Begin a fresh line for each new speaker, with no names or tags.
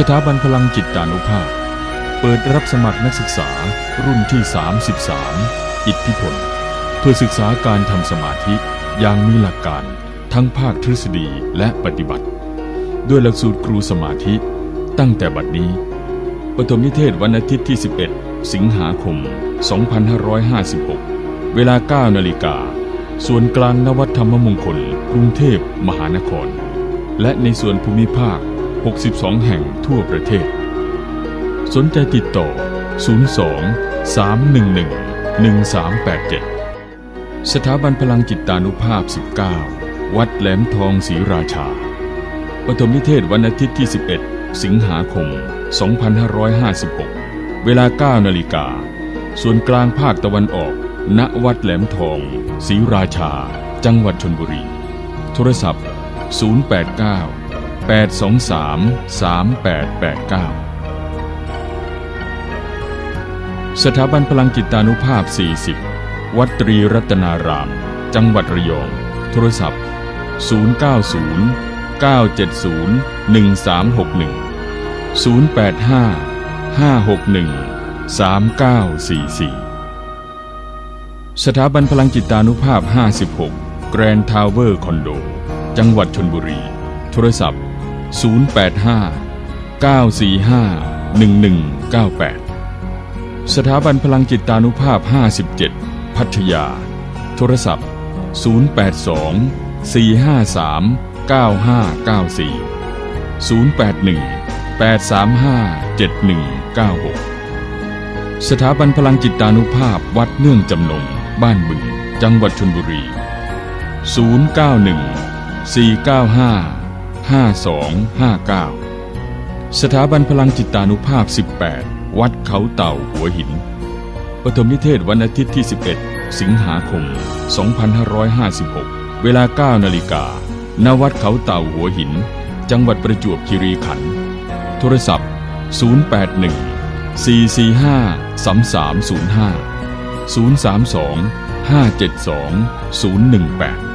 สถาบันพลังจิตตานุภาพ เปิดรับสมัครนักศึกษารุ่นที่ 33 อิทธิพล เพื่อศึกษาการทำสมาธิอย่างมีหลักการทั้งภาคทฤษฎีและปฏิบัติ ด้วยหลักสูตรครูสมาธิตั้งแต่บัดนี้ ปฐมนิเทศวันอาทิตย์ที่ 11 สิงหาคม 2556 เวลา 9 นาฬิกาส่วนกลางนวัดธรรมมงคล กรุงเทพมหานคร และในส่วนภูมิภาค 62 แห่งทั่วประเทศ สนใจติดต่อ 02 311 1387 สถาบันพลังจิตตานุภาพ 19 วัดแหลมทองศรีราชา ปฐมนิเทศวันอาทิตย์ที่ 11 สิงหาคม 2556 เวลา 9 นาฬิกา ส่วนกลางภาคตะวันออก ณ วัดแหลมทองศรีราชา จังหวัดชนบุรี โทรศัพท์ 089 823 3889 สถาบันพลังจิตานุภาพ 40 วัดตรีรัตนาราม จังหวัดระยอง โทรศัพท์ 090 970 1361 085 561 3944สถาบันพลังจิตานุภาพ 56 แกรนทาวเวอร์คอนโด จังหวัดชนบุรี โทรศัพท์ 085 945 1198 สถาบันพลังจิตานุภาพ 57 พัทยา โทรศัพท์ 082 453 9594 081 835 7196 สถาบันพลังจิตานุภาพวัดเนื่องจำนง บ้านบึง จังหวัดชนบุรี 091 495 5259 สถาบันพลังจิตานุภาพ 18 วัดเขาเต่าหัวหิน ปฐมนิเทศวันอาทิตย์ที่ 11 สิงหาคม 2556 เวลา 9 นาฬิกา ณ วัดเขาเต่าหัวหิน จังหวัดประจวบคีรีขันธ์ โทรศัพท์ 081 445 3305 032 572 018